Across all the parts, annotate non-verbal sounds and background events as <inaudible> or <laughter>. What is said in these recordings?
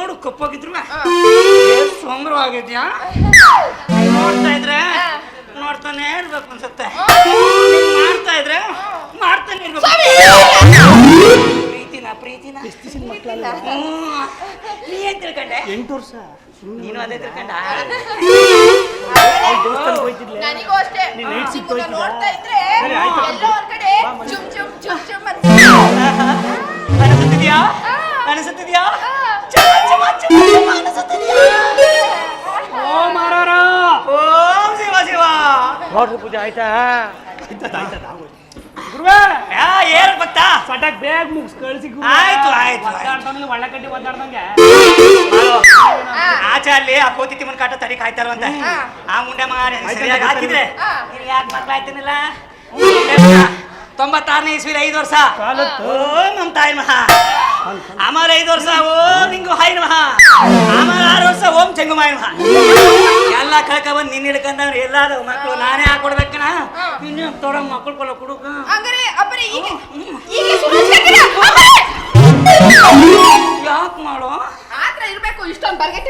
ನೋಡು ಕಪ್ಪಾಗಿದ್ರು ಆಗಿದ್ಯಾ? ನೋಡ್ತಾ ಇದ್ರೆ ನೋಡ್ತಾನೆ ಇರ್ಬೇಕು ಅನ್ಸುತ್ತೆ. ಮಾಡ್ತಾ ಇದ್ರೆ ಮಾಡ್ತಾನೆ ಇರ್ಬೇಕು. ಪ್ರೀತಿನ ಪ್ರೀತಿನ. ನೀ ಏನ್ ತಿಳ್ಕೊಂಡೆ? ಎಂಟು ವರ್ಷ. ನೀನು ಅದೇ ತಿಳ್ಕೊಂಡ? ನನಗೂ ಅಷ್ಟೇ. ನಿಮ್ಮನ್ನ ನೋಡ್ತಾ ಇದ್ರೆ. ಎಲ್ಲೋ ಒಂದ್ ಕಡೆ ಚುಮ್ ಚುಮ್ ಚುಮ್ <laughs> ಚುಮ್ ಅಂತ ಅನಿಸುತ್ತಿದ್ಯಾ ಅನಿಸುತ್ತಿದ್ಯಾ ಓ ಮಾರಾರ ಓಂ ಶಿವ ಶಿವ ನೋಡ್ರಿ ಪೂಜೆ ಆಯ್ತಾ? ಗುರುವೇ! ಯಾ ಏನ್ ಗೊತ್ತಾ ಬೇಗ ಮುಗಿಸ್ ಕಳಿಸಿ ಆಯ್ತು, ಆಯ್ತು, ಒಳ್ಳೆ ಕಡ್ಡಿ ಒದ್ದಾಡ್ದಂಗೆ. ಆಚೆ ಅಲ್ಲಿ ಆ ಕೋತಿ ತಿಮ್ಮನ ಕಾಟ ತಡಿ ಆ ಮುಂಡೆ ಮಾರಿ ಸರಿಯಾಗಿ ಹಾಕಿದ್ರೆ. ನೀನ್ ಯಾಕೆ ಮಕ್ಳಾಯ್ತೀನಿಲ್ಲ ತೊಂಬತ್ತಾರನೇ ಇಸ್ವಿ ಐದು ವರ್ಷ. ಓ ನಮ್ ತಾಯಿ ಮಹಾ. ಅಮರ ಐದು ವರ್ಷ ಓ ನಿಂಗು ಹಾಯ್ ಮಹಾ ಆಮೇಲೆ ಆರು ವರ್ಷ ಓಂ ಚೆಂಗುಮಾಯ್ ಮಹಾ ಎಲ್ಲ ಕಳ್ಕ ಬಂದು ನಿನ್ನ ಹಿಡ್ಕಂದ್ರೆ ಎಲ್ಲ ಮಕ್ಕಳು ನಾನೇ ಹಾಕೊಡ್ಬೇಕಣ್ಣ ಇನ್ನು ತೊಡ ಮಕ್ಕಳು ಕೊಲ್ಲ ಕುಡುಕ. ಹಂಗಾರೆ ಅಪ್ಪರೇ ಈಗ ಈಗ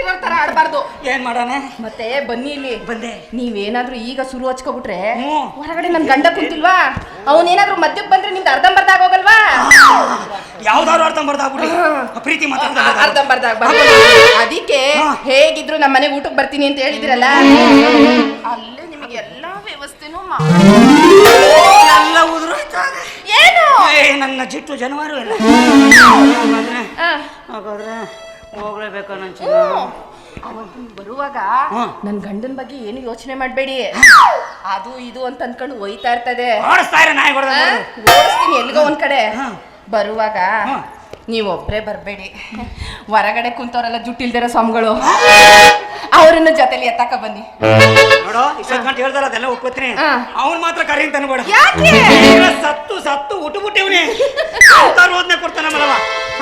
ಬರ್ಗೆಟ್ಟಿರೋ ತರ ಆಡಬಾರ್ದು. ಏನ್ ಮಾಡೋಣ? ಮತ್ತೆ ಬನ್ನಿ ಇಲ್ಲಿ. ಬಂದೆ. ನೀವೇನಾದ್ರೂ ಈಗ ಶುರು ಹಚ್ಕೊಬಿಟ್ರೆ ಹೊರಗಡೆ ನನ್ ಗಂಡ ಕುಂತಿಲ್ವಾ? ಅವನೇನಾದ್ರೂ ಮದ್ಯಕ್ಕೆ ಬಂದ್ರೆ ನಿಮ್ದು <laughs> ಅರ್ಧಂಬರ್ಧ ಆಗೋಗಲ್ವಾ ಯಾವ್ದಾದ್ರು ಅರ್ಧಂಬರ್ಧ ಬರ್ದಾಗ್ಬಿಡಿ ಪ್ರೀತಿ ಅರ್ಧಂಬರ್ಧ. ಅದಕ್ಕೆ ಹೇಗಿದ್ರು ನಮ್ಮ ಮನೆಗೆ ಊಟಕ್ಕೆ ಬರ್ತೀನಿ ಅಂತ ಹೇಳಿದ್ರಲ್ಲ? ಅಲ್ಲೇ ನಿಮಗೆ ಎಲ್ಲಾ ವ್ಯವಸ್ಥೆನೂ ಎಲ್ಲ ಉದುರು ಏನು? ಏ ನನ್ನ ಜಿಟ್ಟು ಜನವಾರು ಎಲ್ಲ ಹಾಗಾದ್ರೆ ಹೋಗ್ಲೇಬೇಕು ನನ್ನ ಹ್ಮ್. ಅವತ್ತು ಬರುವಾಗ ನನ್ನ ನನ್ ಗಂಡನ ಬಗ್ಗೆ ಏನು ಯೋಚನೆ ಮಾಡಬೇಡಿ. ಅದು ಇದು ಅಂತ ಅನ್ಕೊಂಡು ಒಯ್ತಾ ಇರ್ತದೆ. ಎಲ್ಲಿಗೋ ಇರ ನಾಯಿ ಹೊಡೆದ ಓಡಿಸ್ತೀನಿ ಎಲ್ಲಿಗೋ ಒಂದ್ ಕಡೆ. ಹಾ. ಬರುವಾಗ ನೀವು ಒಬ್ಬರೇ ಬರಬೇಡಿ. ಹೊರಗಡೆ ಕುಂತವರೆಲ್ಲ ಜುಟ್ಟಿಲ್ದಿರೋ ಸ್ವಾಮಿಗಳು. ಅವರನ್ನ ಜೊತೆಲಿ ಎತ್ತಾಕ ಬನ್ನಿ. ನೋಡು ಇಷ್ಟೊತ್ತು ಗಂಟೆ ಹೇಳ್ದಾರ ಅದೆಲ್ಲ ಒಪ್ಕೋತೀನಿ. ಅವ್ನು ಮಾತ್ರ ಕರೆಯಿಂದ ಅನ್ಬೇಡ ಸತ್ತು ಸತ್ತು ಉಟ್ಟು ಬಿಟ್ಟಿವ್ನಿ ಮಲವ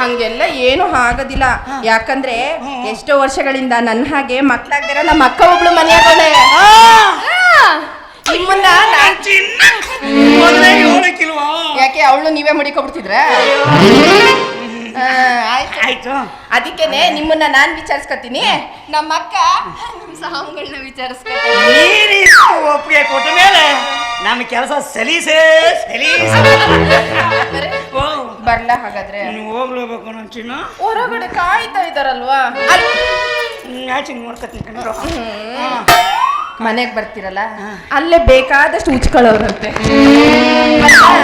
ಹಂಗೆಲ್ಲ ಏನು ಆಗೋದಿಲ್ಲ. ಯಾಕಂದ್ರೆ. ಎಷ್ಟೋ ವರ್ಷಗಳಿಂದ ನನ್ನ ಹಾಗೆ ಮಕ್ಕಳಾಗ್ದಿರ ನಮ್ಮ ಅಕ್ಕ ಒಬ್ಳು ಮನೆಯಾಗಳೆ ನಿಮ್ಮನ್ನ ಯಾಕೆ ಅವಳು ನೀವೇ ಮಡಿಕೊಬಿಡ್ತಿದ್ರ? ಆಯ್ತು. ಆಯ್ತು. ಅದಕ್ಕೇನೆ ನಿಮ್ಮನ್ನ ನಾನ್ ವಿಚಾರಿಸ್ಕೊತೀನಿ. ನಮ್ಮ ಅಕ್ಕ ನಿಮ್ ಸಾವುಗಳನ್ನ ವಿಚಾರಿಸ್ಕೊತೀನಿ ಒಪ್ಪಿಗೆ ಕೊಟ್ಟ ಮೇಲೆ ನಮ್ಮ ಕೆಲಸ ಸಲೀಸೇ. ಸಲೀಸ. ಬರ್ಲಾ ಹಾಗಾದ್ರೆ? ನೀವು ಹೋಗ್ಲೇಬೇಕು ನನ್ನ ಚಿನ್ನ. ಹೊರಗಡೆ ಕಾಯ್ತಾ ಇದಾರಲ್ವಾ ಮ್ಯಾಚಿಂಗ್ ನೋಡ್ಕತ್ತೀನಿ ಕಣ್ರು ಮನೆಗೆ ಬರ್ತಿರಲ್ಲ? ಅಲ್ಲೇ ಬೇಕಾದಷ್ಟು ಉಚ್ಕೊಳ್ಳೋರಂತೆ.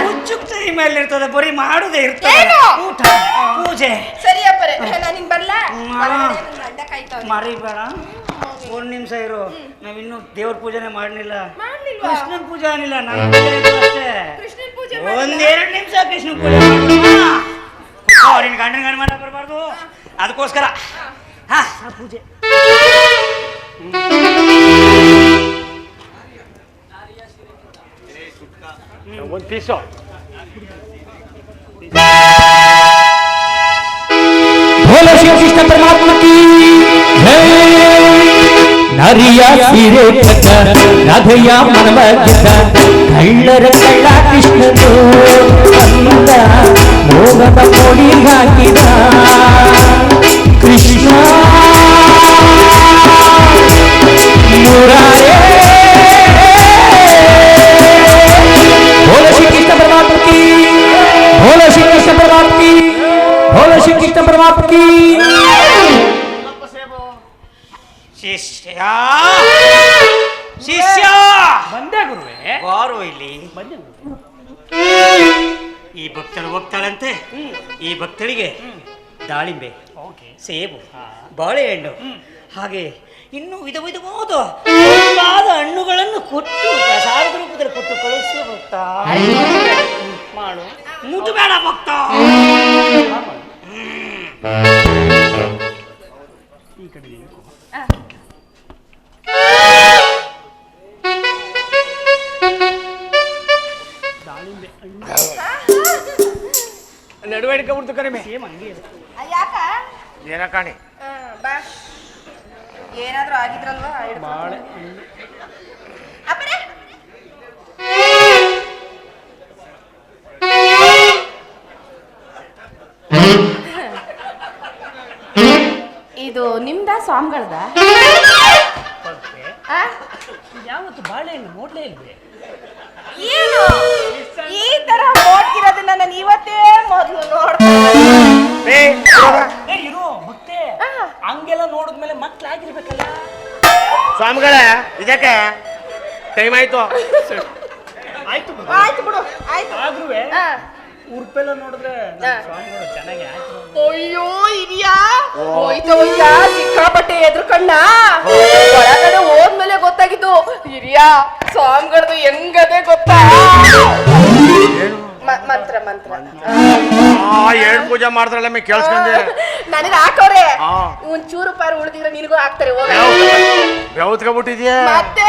ಹುಚ್ಚುಕ್ತಿ ಮೇಲೆ ಇರ್ತದೆ ಬರೀ ಮಾಡುದೇ ಇರ್ತದೆ? ಊಟ ಪೂಜೆ. ಸರಿ ಅಪ್ಪರೆ ನಾನು ಬರ್ಲಾ? ಹ್ಮ್. ಹೊರಗಡೆ ನನ್ ಗಂಡ ಕಾಯ್ತಾವ್ನೆ. ಮರಿಬೇಡ. ಒಂದ್ ನಿಮಿಷ ಇರು. ನಾವಿನ್ನೂ ದೇವ್ರ ಪೂಜೆನೆ ಮಾಡಲಿಲ್ಲ. ಕೃಷ್ಣನ್ ಪೂಜೆ ಅನಿಲ್ಲ ಇತ್ತು ಅಷ್ಟೇ. ಕೃಷ್ಣನ್ ಪೂಜೆ ಒಂದೆರಡು ನಿಮಿಷ ಕೃಷ್ಣ ಪೂಜೆ ನಿನ್ ಗಂಡನ ಗಂಡ ಮಾಡ ಬರಬಾರ್ದು. ಅದಕ್ಕೋಸ್ಕರ. ಹಾ ಪೂಜೆ. ಒಂದ್ ಪೀಸು ನರಿಯ ಸೀರೆ ಕಟ್ಟ, ರಾಧೆಯ ಮನವ ಗೆದ್ದ ಕಳ್ಳರ ಕಳ್ಳ ಕೃಷ್ಣನು ಅಂದ ಮೋಗದ ಕೋಡಿ ಹಾಕಿದ. ಕೃಷ್ಣ ಮುರಾರೇ ಈ ಭಕ್ತರಿಗೆ ದಾಳಿಂಬೆ ಓಕೆ. ಸೇಬು ಬಾಳೆಹಣ್ಣು ಹಾಗೆ ಇನ್ನೂ ವಿಧ ವಿಧವಾದ ಹಣ್ಣುಗಳನ್ನು ಕೊಟ್ಟು ಪ್ರಸಾದ ರೂಪದಲ್ಲಿ ಕೊಟ್ಟು ಕಳಿಸಿ ಭಕ್ತ ಮಾಡು. ಮುಟ್ಟಬೇಡ ಭಕ್ತ. ಈ ಕಡೆ ಹಿಡ್ಕೊಂಡ್ಬಿಡ್ತು ಕಡಿಮೆ ಯಾಕ? ಏನ ಕಾಣಿ? ಬಾ. ಏನಾದ್ರೂ ಆಗಿದ್ರಲ್ವಾ? ಅಪ್ಪರೇ! ಇದು ನಿಮ್ದ ಸ್ವಾಮಿಗಳದ? ಯಾವತ್ತು ಬಾಳೆಹಣ್ಣು ನೋಡ್ಲೇ ಇಲ್ವೇ? ಏನು? ಈ ತರ ನೋಡ್ತಿರೋದನ್ನ ನಾನು ಇವತ್ತೇ ಮೊದಲು ಏ, ಇವಾಗ? ಏ ಇರು ಮತ್ತೆ. ಆ. ಹಂಗೆಲ್ಲ ನೋಡಿದ್ಮೇಲೆ ಮಕ್ಳಾಗಿರ್ಬೇಕಲ್ಲ ಸ್ವಾಮಿಗಳೇ ಇದಕ್ಕೆ ಟೈಮ್ ಆಯ್ತು. ಆಯ್ತು ಆಯ್ತು ಬಿಡು ಆಯ್ತು. ಆದ್ರೂ ಆ. ಉರ್ಪೆಲ್ಲ ನೋಡಿದ್ರೆ ಹಾ. ಸ್ವಾಮಿಗಳು ಚೆನ್ನಾಗಿ ಆಯ್ತು. ಅಯ್ಯೋ ಇದೆಯಾ? ಹೋಯ್ತು ಹೋಯ್ತಾ? ಸಿಕ್ಕಾಪಟ್ಟೆ ಎದ್ರುಕಣ್ಣ ಒಳಗಡೆ ಹೋದ್ಮೇಲೆ ಗೊತ್ತಾಗಿದ್ದು ಹಿರಿಯ ಸ್ವಾಮಿಗಳದು ಹೆಂಗದೆ ಗೊತ್ತಾ? ಮಂತ್ರ ಮಂತ್ರ. ಆ ಏಳ್ ಪೂಜೆ ಮಾಡ್ತಾರಲ್ಲ ಮೇ ಕೇಳಿಸ್ಕೊಂಡೆ. ನನಗೆ ಹಾಕೋರೆ. ಆ. ಒಂಚೂರು ಪಾರು ಉಳಿದಿದ್ರೆ ನಿನಗೂ ಹಾಕ್ತಾರೆ ಹೋಗ. ಬೆವತ್ಕೊಬಿಟ್ಟಿದ್ಯಾ ಮತ್ತೆ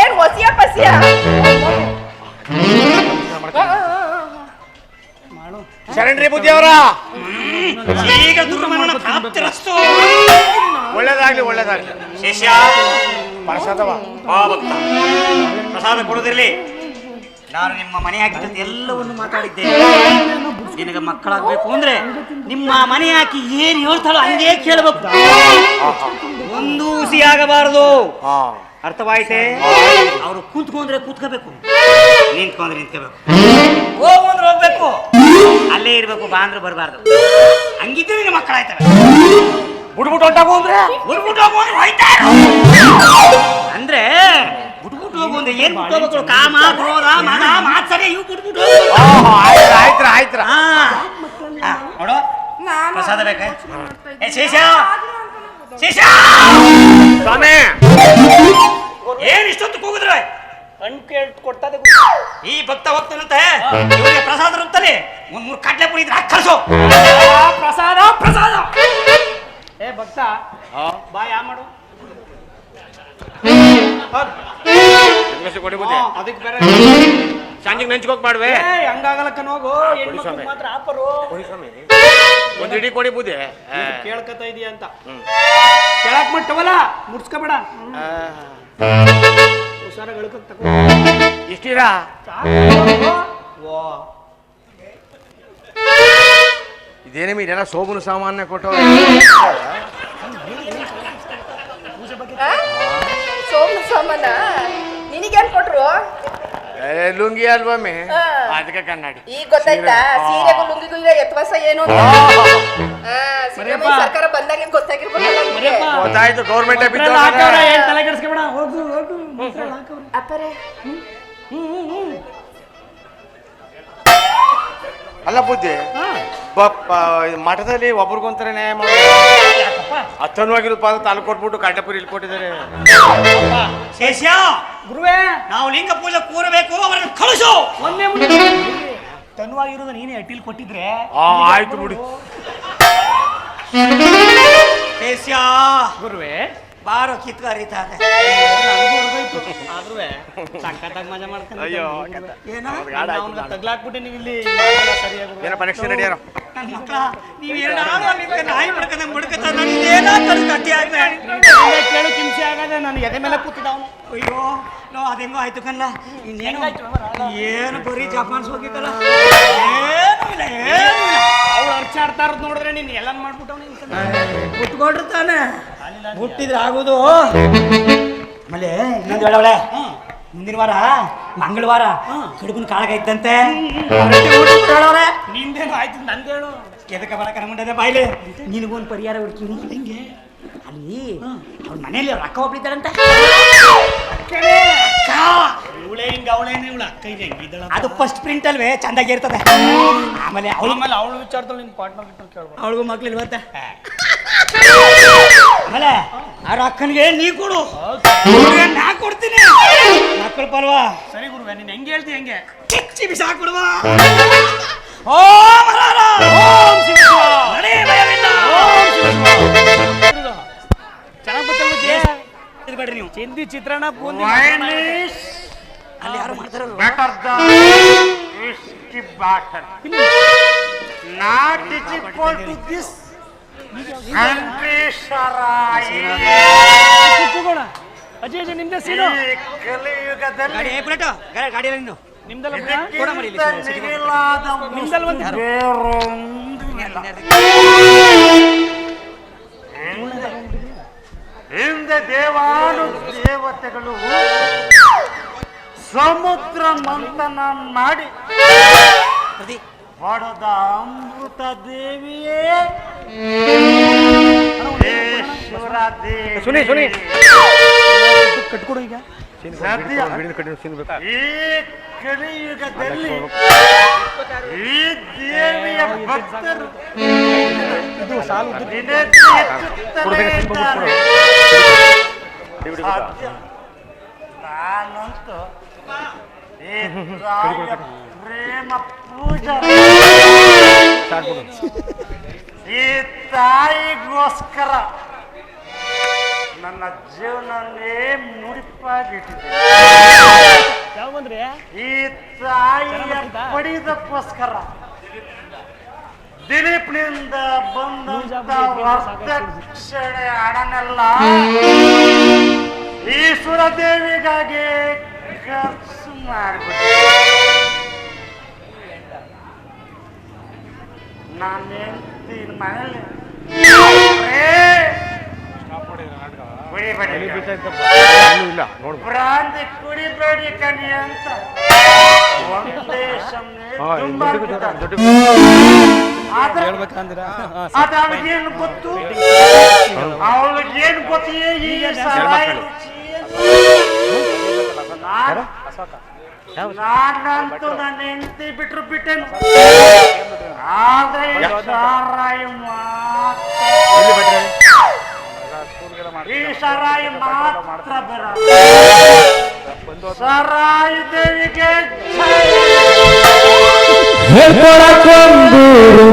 ಏನ್ ಹೊಸಿಯ ಪಸಿಯ? ಮಾಡು. ಶರಣ್ರಿ ಬುದ್ಧಿ ಅವರ ಈಗ ದುರ್ಮರಣ ಪ್ರಾಪ್ತಿರಸ್ತು. ಒಳ್ಳೇದಾಗ್ಲಿ ಒಳ್ಳೇದಾಗ್ಲಿ. ಶಿಷ್ಯ ಪ್ರಸಾದವ ಆ ಭಕ್ತ ಪ್ರಸಾದ ಕೊಡೋದಿರ್ಲಿ. ನಾನು ನಿಮ್ಮ ಮನೆ ಹಾಕಿದಂತೆ ಎಲ್ಲವನ್ನು ಮಾತಾಡಿದ್ದೇನೆ ನಿನಗೆ ಮಕ್ಕಳಾಗಬೇಕು ಅಂದ್ರೆ ನಿಮ್ಮ ಮನೆ ಹಾಕಿ ಏನ್ ಹೇಳ್ತಾಳೋ ಹಂಗೆ ಕೇಳಬೇಕು. ಒಂದು ಹುಸಿ ಆಗಬಾರದು. ಹಾ. ಅರ್ಥವಾಯ್ತೆ? ಅವರು ಕೂತ್ಕೊಂಡ್ರೆ ಕೂತ್ಕೋಬೇಕು. ನಿಂತ್ಕೊಂಡ್ರೆ ನಿಂತ್ಕೋಬೇಕು. ಹೋಗ್ಬಂದ್ರೆ ಹೋಗ್ಬೇಕು. ಅಲ್ಲೇ ಇರ್ಬೇಕು ಬಾ ಅಂದ್ರೆ ಬರಬಾರ್ದು. ಹಂಗಿದ್ರೆ ನಿನ್ನ ಮಕ್ಕಳಾಯ್ತವೆ. ಬಿಟ್ಬಿಟ್ಟು ಹೊಂಟಾಗು ಅಂದ್ರೆ? ಬಿಟ್ಬಿಟ್ಟು ಹೋಗು ಅಂದ್ರೆ ಏನ್ ಬಿಟ್ಟು ಹೋಗ್ಬೇಕು ಕಾಮ ಕ್ರೋಧ ಇವು ಬಿಟ್ಬಿಟ್ಟು. ಆಯ್ತ್ರ ಆಯ್ತ್ರ ಹಾ. ನೋಡು. ಪ್ರಸಾದ ಬೇಕಾ? ಏ ಶೇಷ! ಶೇಷ! ಸ್ವಾಮಿ! ಏನ್ ಇಷ್ಟೊತ್ತು ಕೂಗಿದ್ರೆ ಹಣ್ಣು ಕೇಳ್ ಕೊಡ್ತದೆ ಈ ಭಕ್ತ ಹೋಗ್ತಾನಂತೆ ಇವರಿಗೆ ಪ್ರಸಾದ ರುಬ್ತಾನೆ ಒಂದ್ ಮೂರು ಕಡ್ಲೆ ಪುಡಿ ಇದ್ರೆ ಪ್ರಸಾದ ಪ್ರಸಾದ! ಏ ಭಕ್ತ ಬಾ ಯಾ ಮಾಡು. ಹೆಂಗಸು ಕೊಡಿ ಬುದ್ಧಿ. ಅದಕ್ಕೆ ಬೇರೆ ಸಂಜೆಗೆ ನೆಂಚ್ಕೋಕ್ ಮಾಡ್ವೆ. ಏ ಹಂಗಾಗಲಕ್ಕ ಹೋಗು ಹೆಣ್ಮಕ್ಳು ಸ್ವಾಮಿ. ಮಾತ್ರ ಆಪರು. ಒಂದ್ ಇಡೀ ಕೊಡಿ ಬುದ್ಧಿ. ಕೇಳ್ಕತ ಇದೀಯ ಅಂತ. ಕೇಳಕ್ ಮಟ್ಟವಲ್ಲ ಮುಡ್ಸ್ಕೋಬೇಡ. ಹುಷಾರ ಗಳಕಕ್ ತಗೋ. ಇಷ್ಟಿರಾ ಓ ಇದೇನೇ ಇದೆಲ್ಲ ಸೋಬುನು ಸಾಮಾನ್ಯ ಕೊಟ್ಟು. ಸೋಮನ ಸಾಮಾನ? ನಿನಗೇನ್ ಕೊಟ್ರು? ಲುಂಗಿ ಅಲ್ವಮ್ಮೆ ಹಾ. ಅದಕ್ಕೆ ಕನ್ನಡಿ. ಈಗ ಗೊತ್ತಾಯ್ತಾ? ಸೀರೆಗೂ ಲುಂಗಿಗೂ ಇಲ್ಲ ಎತ್ವಾಸ ಏನು? ಅಂತ ಆ, ಸಿದ್ದರಾಮಯ್ಯ. ಸರ್ಕಾರ ಬಂದಾಗ ಗೊತ್ತಾಗಿರ್ಬೇಕಲ್ಲ ನಿಮ್ಗೆ. ಮರಿಯಪ್ಪ. ಗೊತ್ತಾಯ್ತು ಗೌರ್ಮೆಂಟ್ ಏನ್ ತಲೆ ಕೆಡಿಸ್ಕೊಬೇಡ. ಹೋಗು ಹೋಗು ಮಕ್ಳೆಲ್ಲ ಹಾಕವ್ರೆ. ಅಪ್ಪರೇ. ಅಲ್ಲ ಬುದ್ಧಿ ಹಾ. ಬಪ್ಪ ಮಠದಲ್ಲಿ ಒಬ್ರಿಗೊಂತರ ನ್ಯಾಯ ಮಾಡಿ ಯಾಕಪ್ಪ? ಹತ್ತನ್ವಾಗಿರೋ ಪಾದ ತಾಲೂಕು ಕೊಟ್ಬಿಟ್ಟು ಕಡ್ಲೆಪುರಿ ಇಲ್ಲಿ ಕೊಟ್ಟಿದ್ದಾರೆ. ಶೇಷ ಗುರುವೇ! ನಾವು ಲಿಂಗ ಪೂಜೆ ಕೂರಬೇಕು ಅವರನ್ನು ಕಳಿಸು ಒಂದೇ ತನ್ವಾಗಿರೋದು ನೀನೇ ಅಟ್ಟಿಲ್ ಕೊಟ್ಟಿದ್ರೆ ಆ ಆಯ್ತು ಬಿಡಿ ಶೇಷ ಗುರುವೇ ಬಾರೋ ಕಿತ್ಕ ಹರಿತಾರೆ ಆದ್ರೂ ಮಜಾ ಮಾಡ್ಕೊಂಡು ಅಯ್ಯೋ, ಏನೋ? ತಗ್ಲಾಕ್ಬಿಟ್ಟೆ ನೀವು ಇಲ್ಲಿ ಮಾಡಲ್ಲ ಸರಿಯಾಗಿ ಏನಪ್ಪ ನೆಕ್ಸ್ಟ್ ನಡಿಯಾರ ನನ್ನ ಮಕ್ಕಳ ನೀವು ಎರಡು ಆಳು ನಾಯಿ ನಾನು ಇದೇನೋ ಆಗ್ದೆ ಇಲ್ಲೇ ಕೇಳು ಹಿಂಸೆ ಆಗದೆ ನಾನು ಎದೆ ಮೇಲೆ ಕೂತಿದ್ದ ಅವನು. ಅಯ್ಯೋ ನೋ ಅದೆಂಗೋ ಆಯ್ತು ಕಣ್ಣ. ಇನ್ನೇನು? ಏನು ಬರೀ ಜಪಾನ್ಸ್ ಹೋಗಿದ್ದಲ್ಲ? ಏನು ಇಲ್ಲ ಏನು ಇಲ್ಲ ಅವ್ಳು ಅರ್ಚಾಡ್ತಾ ಇರೋದು ನೋಡಿದ್ರೆ ನೀನು ಎಲ್ಲ ಮಾಡ್ಬಿಟ್ಟವ್ ಕುತ್ಕೊಂಡಿರ್ತಾನೆ ಹುಟ್ಟಿದ್ರೆ ಆಗುದು. ಆಮೇಲೆ ಇನ್ನೊಂದು ಹೇಳವಳೆ ಮುಂದಿನ ವಾರ ಮಂಗಳವಾರ ಕಡುಬನ ಕಾಳಗೈತಂತೆ ನಿಂದೇನು ಆಯ್ತು ನಂದು ಹೇಳು. ಎದಕ್ಕೆ ಬರಕ ಮುಂಡೆ ಬಾಯ್ಲೆ? ನಿನಗೊಂದು ಪರಿಹಾರ ಹುಡ್ತೀನಿ ಹೆಂಗೆ? ಅಲ್ಲಿ ಅವ್ರ ಮನೇಲಿ ಅವ್ರ ಅಕ್ಕ ಒಬ್ಳಿದ್ದಾರಂತೆ ಇವಳೇ ಹಿಂಗ ಅವಳೇನೆ ಇವಳ. ಅಕ್ಕ ಇದೆ ಹೆಂಗಿದ್ದಳ ಅದು ಫಸ್ಟ್ ಪ್ರಿಂಟ್ ಅಲ್ವೇ? ಚಂದಾಗಿ ಇರ್ತದೆ. ಆಮೇಲೆ ಅವಳು ಮೇಲೆ ಅವಳು ವಿಚಾರದಲ್ಲಿ ನಿನ್ನ ಪಾರ್ಟ್ನರ್ ಕೇಳ್ಬೋದು ಅವಳಿಗೂ ಮಕ್ಳು ಆಮೇಲೆ ಅಕ್ಕನಿಗೆ ನೀ ಕೊಡು. ಅವ್ರಿಗೆ ನಾ ಕೊಡ್ತೀನಿ? ಮಕ್ಕಳು ಪಲ್ವಾ. ಸರಿ ಗುರುವೆ ನೀನ್ ಹೆಂಗೆ ಹೇಳ್ತಿ ಹೆಂಗೆ? ಕಿಚ್ಚಿ ಬಿಸಾಕೊಡುವ ಓ ಮರಾರ ಓಂ ಶಿವ ನಡೆ ಭಯವಿಲ್ಲ. ಚೆನ್ನಾಗಿ ಜೇ? ಇರ್ಬೇಡ್ರಿ ನೀವು. ಚಿಂದಿ ಚಿತ್ರಾನ್ನ ಬೂಂದಿ ಅಲ್ಲಿ ಯಾರು ಮಾಡ್ತಾರಲ್ಲ better this whiskey bottle. To is this ಕೂಗೋಣ ನಿಮ್ದೇ ಸೀನು? ಈ ಕಲಿಯುಗದಲ್ಲಿ ಗಾಡಿ ಏ ಬುಲೆಟು ಗಾಡಿ ಗಾಡಿ ನಿಂದು ನಿಮ್ದೆಲ್ಲ ಕೊಡ ಮರಿ ಇಲ್ಲಿ ಇದಕ್ಕಿಂತ ಮಿಗಿಲಾದ ನಿಮ್ದೆಲ್ಲ ಒಂದು ಬೇರೊಂದು ಇಲ್ಲ. ಹಿಂದೆ ದೇವಾನು ದೇವತೆಗಳು ಸಮುದ್ರ ಮಂಥನ ಮಾಡಿ ಪಡೆದ ಅಮೃತ ದೇವಿಯೇ. ಸುನಿ, ಸುನಿ. ಕಟ್ಕೊಡು ಈಗ ಈ ಕಲಿಯುಗದಲ್ಲಿ ಈ ದೇವಿಯ ಭಕ್ತರು ಇದು ಸಾಲು ದಿನಕ್ಕೆ ಹೆಚ್ಚುತ್ತಲೇ. ಸಾಧ್ಯ. ನಾನಂತೂ ಈ ತಾಯಿಯ ಪ್ರೇಮ ಪೂಜಾ ಈ ತಾಯಿಗೋಸ್ಕರ ನನ್ನ ಜೀವನನೇ ಮುಡಿಪಾಗಿಟ್ಟಿದೆ ಈ ತಾಯಿಯ ಪಡೆದಕ್ಕೋಸ್ಕರ ದಿಲೀಪ್ನಿಂದ ಬಂದಂತ ವರದಕ್ಷಿಣೆ ಹಣನೆಲ್ಲ ಈಶ್ವರ ದೇವಿಗಾಗಿ ಖರ್ಚು ಮಾಡಿಬಿಟ್ಟೆ ನಾನು ತಿನ್ ಮನೇಲಿ. ಕುಡಿಬೇಡಿ ಇಲ್ಲ ಭ್ರಾಂತಿ ಕುಡಿಬೇಡಿ ಕಣಿ ಅಂತ. ಒಂದೇ ಸಮನೆ ತುಂಬಾ ಹೇಳ್ಬೇಕಂದ್ರ ಅದು ಅವಳಿಗೇನು ಗೊತ್ತು? ಅವಳಿಗೇನು ಗೊತ್ತೇ? ಈಗ ಸಾರಾಯಿ ರುಚಿ ಏನು? ನಾನ್- ನಾನಂತೂ ನನ್ನ ಹೆಂಡತಿ ಬಿಟ್ರು ಬಿಟ್ಟೆನು. ಆದ್ರೆ ಈ ಸಾರಾಯಿ ಮಾತ್ರ ಈ ಸರಾಯಿ ಮಾತ್ರ ಬೇಡ. ಸರಾಯಿ ದೇವಿಗೆ ಹೇಳ್ಕೊಳಕೊಂದೂರು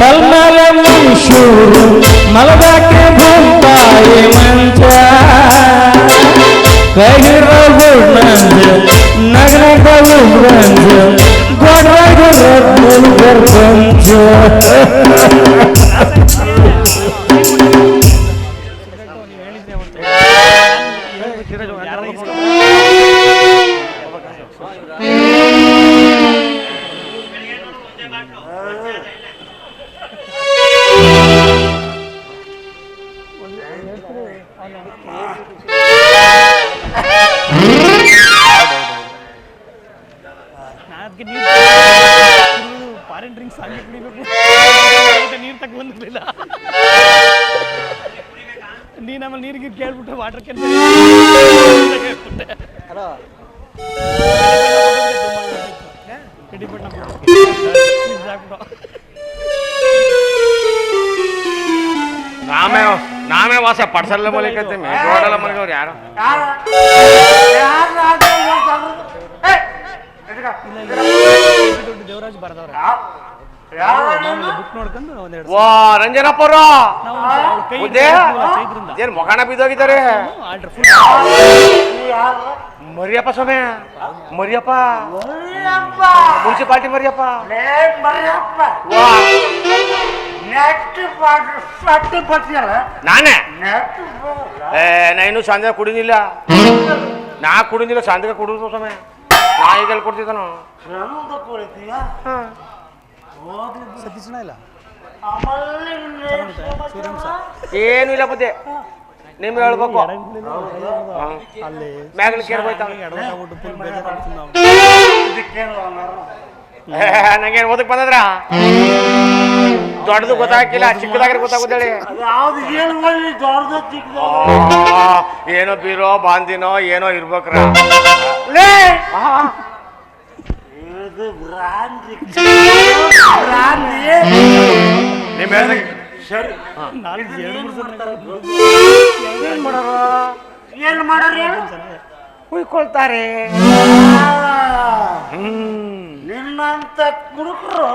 ತಲ್ಮಲ ಮನುಷ್ಯರು ಮಲದಾಕೆ ಬಂತಾಯಿ ಮಂಚ. Kaidir Abul Nanzil Nagna Kalum Ranzil God Rider Abul Garbanzil ಅದಕ್ಕೆ ನೀರು ಫಾರಿನ್ ಡ್ರಿಂಕ್ಸ್ ಹಾಗೆ ಕುಡಿಬೇಕು. ನೀರು ತಗೊಂಡು ಬಂದಿರಲಿಲ್ಲ. ನೀನು ಆಮೇಲೆ ನೀರಿಗೆ ಕೇಳ್ಬಿಟ್ಟು ವಾಟರ್ ಕ್ಯಾನ್ ಹೇಳ್ಬಿಟ್ಟೆ ಹಲೋ ಕಡಿಪಟ್ಟ ನಾಮೇ ನಾಮೇ ವಾಸ ಪಡ್ಸಲ್ಲ ಮಲಿಕತ್ತೆ ಗೋಡಲ್ಲ ಮಲಗವ್ರು ಯಾರು? ಎದ್ಕ? ದೇವರಾಜ್ ಬರ್ದವ್ರೆ? ಬುಕ್ ನೋಡ್ಕೊಂಡು ಒಂದೆರಡು ವಾ ರಂಜನಪ್ಪರ ನಾವು ಅವ್ಳ ಕೈ ಬುದ್ಧಿ ಚೈದ್ರಿಂದ ಏನ್ ಮೊಗಣ ಬಿದ್ದೋಗಿದ್ದಾರೆ? ಆರ್ಡರ್ ಫುಲ್ ಮರಿಯಪ್ಪ ಸ್ವಾಮಿ. ಮರಿಯಪ್ಪ. ಮುನ್ಸಿಪಾಲ್ಟಿ ಮರಿಯಪ್ಪ. ವಾ. ನೆಟ್ ಬರ್ತೀಯಲ್ಲ? ನಾನೇ? ನೆಟ್. ಏ ನಾ ಇನ್ನೂ ಸಂಜೆ ಕುಡಿದಿಲ್ಲ ನಾ ಕುಡಿದಿಲ್ಲ ಸಂಜೆಗೆ ಕುಡಿದ್ರು ಸ್ವಾಮಿ. ನಾ ಈಗೆಲ್ಲಿ ಕೊಡ್ತಿದ್ದಾನು. ಸತೀಶನ ಇಲ್ಲ? ಏನು ಇಲ್ಲ ಬುದ್ಧಿ. ನಿಮ್ಗೆ ಹೇಳ್ಬೇಕು. ಅಲ್ಲಿ ಮ್ಯಾಗಲ್ ನಂಗೇನು ಓದಕ್ ಬಂದದ್ರ? ದೊಡ್ಡದು ಗೊತ್ತಾಗಿಲ್ಲ ಚಿಕ್ಕದಾಗಿರ ಗೊತ್ತಾಗುತ್ತೇಳಿ ಅದು ಯಾವ್ದು ಏನು ಮಾಡಿ ದೊಡ್ಡದು ಚಿಕ್ಕದು ಏನೋ ಬೀರೋ ಬಾಂದಿನೋ ಏನೋ ಇರ್ಬೇಕ್ರ. ಭ್ರಾಂತಿ ಭ್ರಾಂತಿ ನಿಮ್ ಹೇಳ್ದಂಗೆ ಸರಿ. ನಾಲ್ಕು ಎರಡು ಮೂರು ಸಲ ಏನ್ ಮಾಡೋರು? ಹ್ಮ್. ನಿನ್ನಂತ ಕುಡುಕರು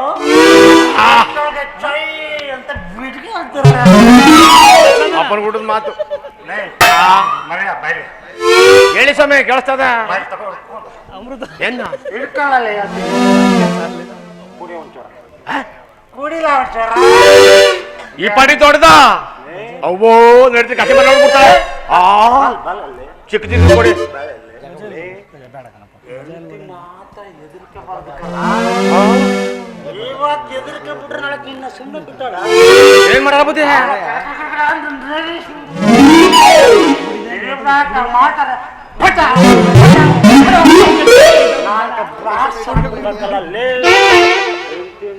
ಚೈ ಅಂತ ಬಿಡ್ಗೆ ಅಂತಾರೆ ಅಪ್ಪನ ಹುಡುದ ಮಾತು. ಲೇ, ಮರ್ಯಾ, ಬೈರಿ. ಹೇಳಿ ಸಮಯ ಕೇಳಿಸ್ತದ? ಅಮೃತ. ಎನ್ನ? ಹಿಡ್ಕೊಳ್ಳಲ್ಲ ಯಾಕೆ? ಕುಡಿ ಒಂಚೂರ. ಕುಡಿಲ ಒಂಚೂರ. ಈ ಪಡಿ ದೊಡ್ಡದ ಅವ್ವೋ ನಡೀತಿ ಕಸಿ ಮನೆ ನೋಡ್ಬಿಡ್ತಾಳೆ ಆ ಚಿಕ್ಕ ಚಿಕ್ಕ ಕೊಡಿ. ಏನ್ ಎದುರ್ಕೆ ಬಿಟ್ರೆ ಮಾಡಲ್ಲ ಬುದ್ಧಿ ಮಾತಾಡ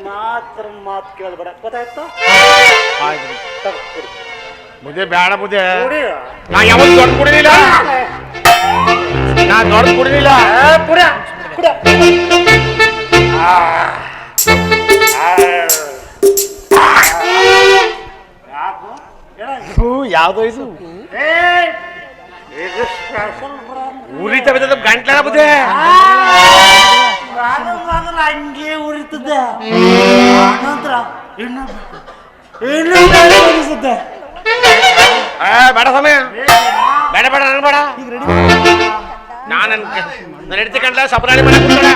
ಮಾತ್ರ ಮಾತು ಕೇಳಬೇಡ ಗೊತ್ತಾಯ್ತು? ಮುದೆ ಬೇಡ ಮುದೆ. ನಾ ಯಾವತ್ತು ದೊಡ್ಡ ಕುಡಿಲಿಲ್ಲ? ನಾ ದೊಡ್ಡ ಕುಡಿಲಿಲ್ಲ. ಏ, ಕುಡ? ಯಾವ್ದೋ ಇದು. ಏ, ಇದು special brand. ಉರಿ ತಗದ ಗಂಟ್ಲ ಬುದ್ಧಿ? ನಾನು ಮೊದಲು ಹಂಗೆ ಉರಿತದೆ ನಂತರ ಬೇಡ ಸಮಯ ಬೇಡ ಬೇಡ ನನ್ ಬೇಡ. ನಾನು ನನ್ ನನ್ನ ಹೆಡ್ತಿ ಕಂಡ ಸಪರಾಣಿ ಮಾಡಕ್ ಕುಂತಾಳೆ.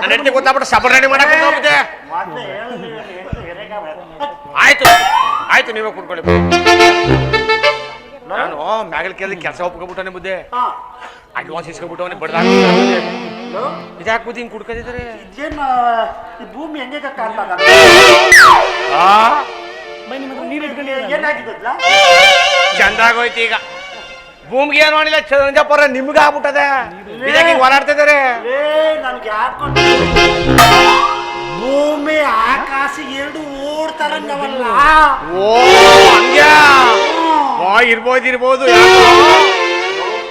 ನನ್ನ ಹೆಡ್ತಿ ಗೊತ್ತಾಗ್ಬಿಟ್ಟು ಸಪರಾಣಿ ಮಾಡಕ್ ಕುಂತ ಬುದ್ಧಿ. ಮತ್ತೆ ಹೇಳಿದ್ರೆ ಹಿರೇಗ ಆಯ್ತು ಆಯ್ತು, ನೀವೇ ಕುಡ್ಕೊಳ್ಳಿ ನಾನು ಮ್ಯಾಗಲ್ ಕೇಳಿ ಕೆಲಸ ಒಪ್ಕೊಬಿಟ್ಟನೆ ಮುದ್ದೆ. ಹಾ. ಅಡ್ವಾನ್ಸ್ ಇಸ್ಕೊಬಿಟ್ಟವನೆ ಬಡ್ದ ಇದ್ಯಾಕೆ ಬುದ್ಧಿ ಹಿಂಗ್ ಕುಡ್ಕೊಂಡಿದ್ದಾರೆ ಇದೇನು ಈ ಭೂಮಿ ಹೆಂಗೆ ಕಾಣ್ತದ ಆ? ಬೈ ನಿಮ್ಮ ನೀರು ಇಟ್ಕೊಂಡಿದ್ದೀರಾ ಏನಾಗಿದ್ದಲ್ಲ ಚಂದಾಗೋಯ್ತು ಈಗ. ಭೂಮಿಗೆ ಏನು ಮಾಡಿಲ್ಲ ಚಂದ್ರಪ್ಪರ ನಿಮ್ಗೆ ಆಗ್ಬಿಟ್ಟದೆ. ಇದಕ್ಕೆ ಓಡಾಡ್ತಿದ್ದಾರೆ ಏ ನನ್ಗೆ ಯಾಕೋ ಭೂಮಿ ಆಕಾಶ ಎರಡು ಓಡ್ತಾರಂಗವಲ್ಲ ಓ ಹಂಗ್ಯಾ? ಆ ಇರ್ಬೋದು ಇರ್ಬೋದು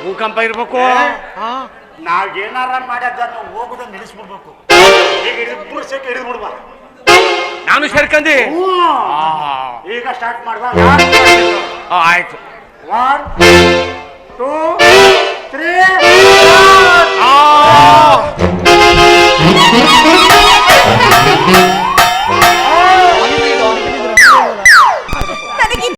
ಭೂಕಂಪ ಇರ್ಬೇಕು. ನಾವ್ ಏನಾರ ಮಾಡ್ಯಾದ್ರು ಹೋಗುದ ನಿಲ್ಲಿಸ್ಬಿಡ್ಬೇಕು. ಈಗ ಇಬ್ರು ಹಿಡಿದು ಹಿಡಿದ್ಬಿಡ್ಬ ನಾನು ಸೇರ್ಕಂದಿ? ಈಗ ಸ್ಟಾರ್ಟ್ ಮಾಡುವ. ಆಯ್ತು. ಒನ್ ಟೂ ತ್ರೀ ಆ.